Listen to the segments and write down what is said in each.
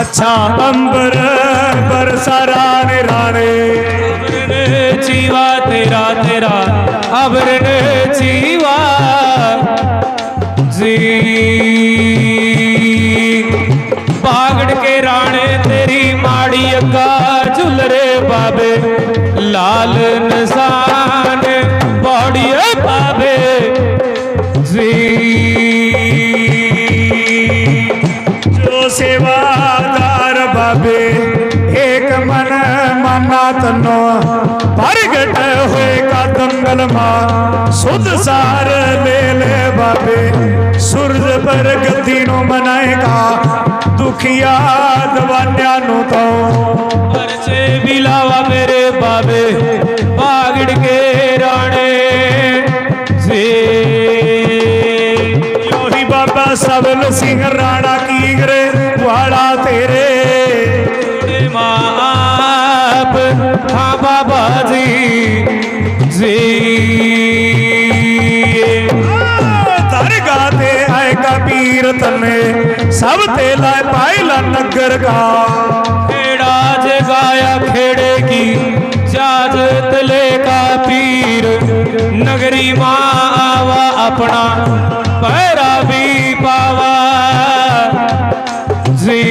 अच्छा अम्ब के राणे, तेरी माड़ी अका झूल बाबे। लाल निशान बाड़िए बाबे। जी। जो सेवादार बाबे, एक मन मना तनो परगट हुए का दंगल मा, सुध सार ले ले बाबे। सूरज पर गति नो मनाएगा ਦੁਖੀਆ ਦਵਾਨਿਆਂ ਨੂੰ ਤੋਂ। ਪਰਚੇ ਵੀ ਲਾਵਾ ਮੇਰੇ ਬਾਬੇ ਭਾਗੜ ਕੇ ਰਾਣੇ। ਸੇ। ਯੋਹੀ ਬਾਬਾ ਸਬਲ ਸਿੰਘ ਰਾਣਾ ਕੀ ਗਰੇ ਵਾਲਾ ਤੇਰੇ। ਮਾਂ ਆਪ ਹਾਂ ਬਾਬਾ ਜੀ। ਜੀ ਧਰ ਗਾਤੇ ਆਏ ਕਬੀਰ ਤਨੇ। सब ते लाए पाइला नगर का खेड़ा जगाया खेड़े की जाजत ले का पीर। नगरी माँ आवा अपना पैरा भी पावा। जी।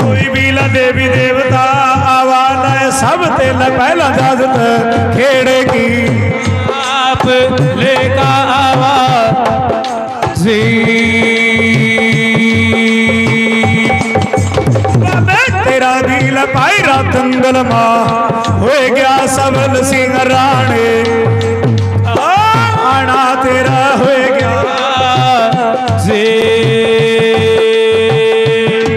कोई भी ला देवी देवता आवाज़ है सब ते ला पहला जाजत खेड़े की। आप आवा जी बाबे तेरा दिल पायरा दंगल माँ हो गया सबल सिंह राणे आ, आना तेरा हो गया जी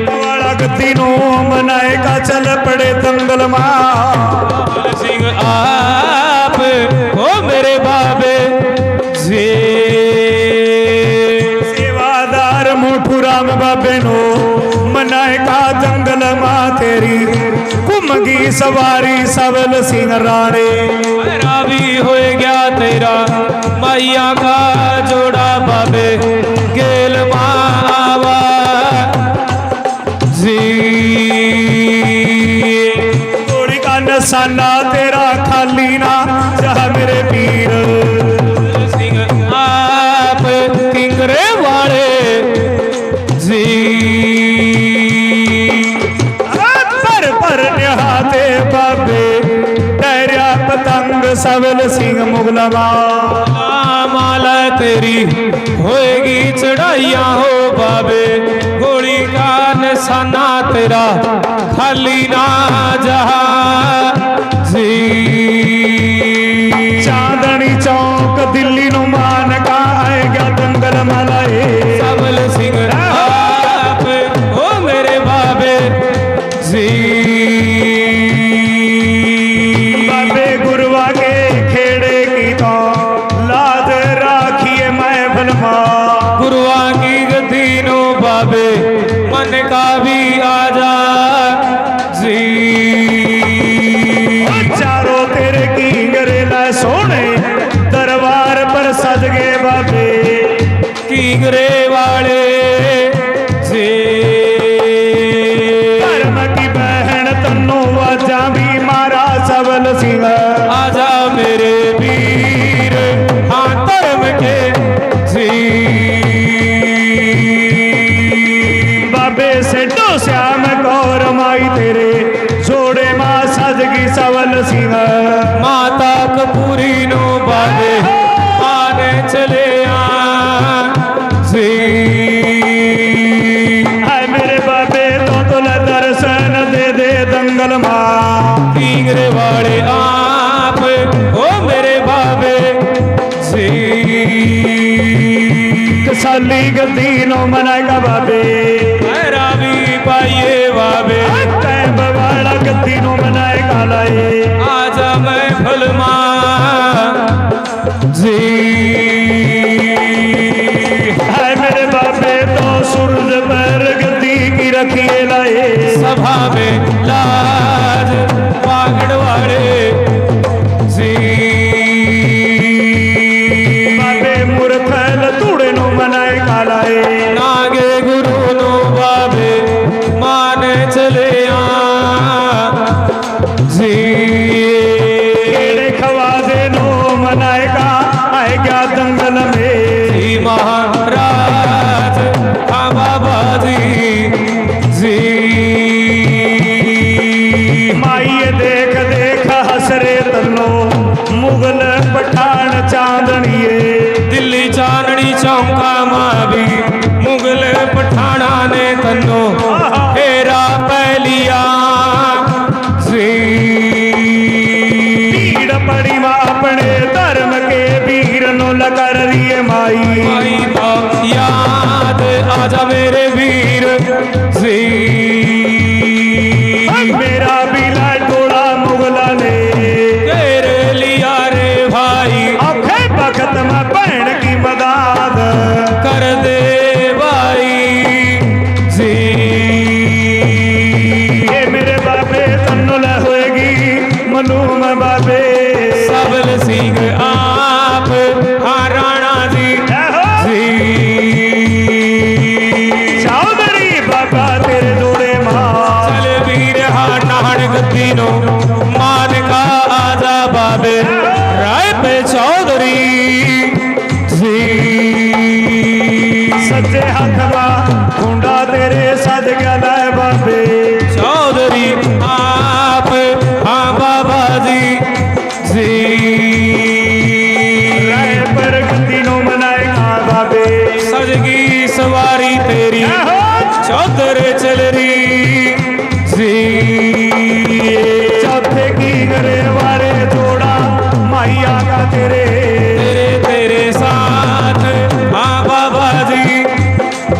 वाला गद्दी नो मनाएगा चल पड़े दंगल घुमगी सवारी सबल सिंह राणे मेरा भी हो गया तेरा मैया का जोड़ा बाबे गेल मावा जी थोड़ी पतंग सिंह मुगलवा माला तेरी होएगी चढ़ाइया हो बाबे। गोली का निशाना तेरा खाली ना। मैं ਪੂਰੀ ਨੂੰ ਬਾਦੇ ਆਨੇ ਚਲਿਆ ਸੀ ਹਾਏ ਮੇਰੇ ਬਾਬੇ ਤੋਂ ਤੋਂ ਲੈ ਦਰਸ਼ਨ ਦੇ ਦੇ ਦੰਗਲ ਮਾਂ। ਕੀਗਰੇ ਵਾਲੇ ਆਪ ਓ ਮੇਰੇ ਬਾਬੇ ਸੀ ਕਸਾਲੀ ਗਦੀ ਨੂੰ ਮਨਾਏਗਾ ਬਾਬੇ। ਮੇਰਾ ਵੀ ਪਾਈਏ ਬਾਬੇ ਤੈ ਬਵਾਲਾ ਗਦੀ ਨੂੰ ਮਨਾਏਗਾ ਲਾਏ। ਆਜਾ ਮੈਂ ਫਲਮਾ जी। मेरे बाबे तो सूरज पर गति की रखिए लाए। सभा में लाज पागड़ महा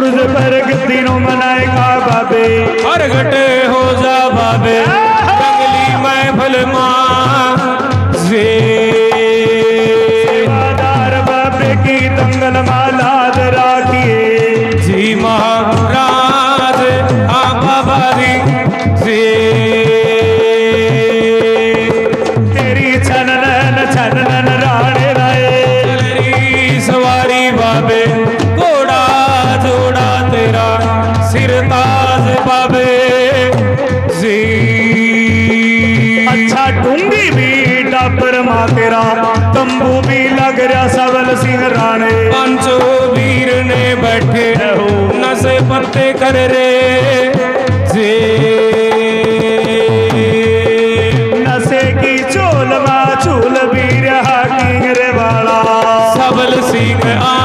बुर्ज पर तीनों मनाएगा बाबे। हर घटे हो जा बाबे जंगली महफल माँ पावे। जी। अच्छा डूँगी भी डापर मा तेरा तंबू भी लग रहा सवल सिंह राणे। पंचो वीर ने बैठे रहो नशे पत्ते कर रे। जी। नशे की चोल माँ सिंह आ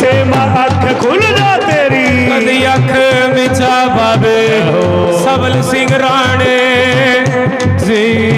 से माँ अख खुल जा तेरी। कदी अख बिचा बाबे हो सबल सिंह राणे जी।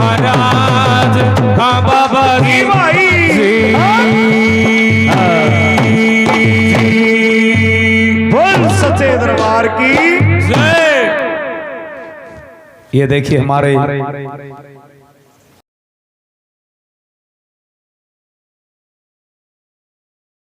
महाराज हाँ बाबा की भाई। बोल सच्चे दरबार की। जय। ये देखिए हमारे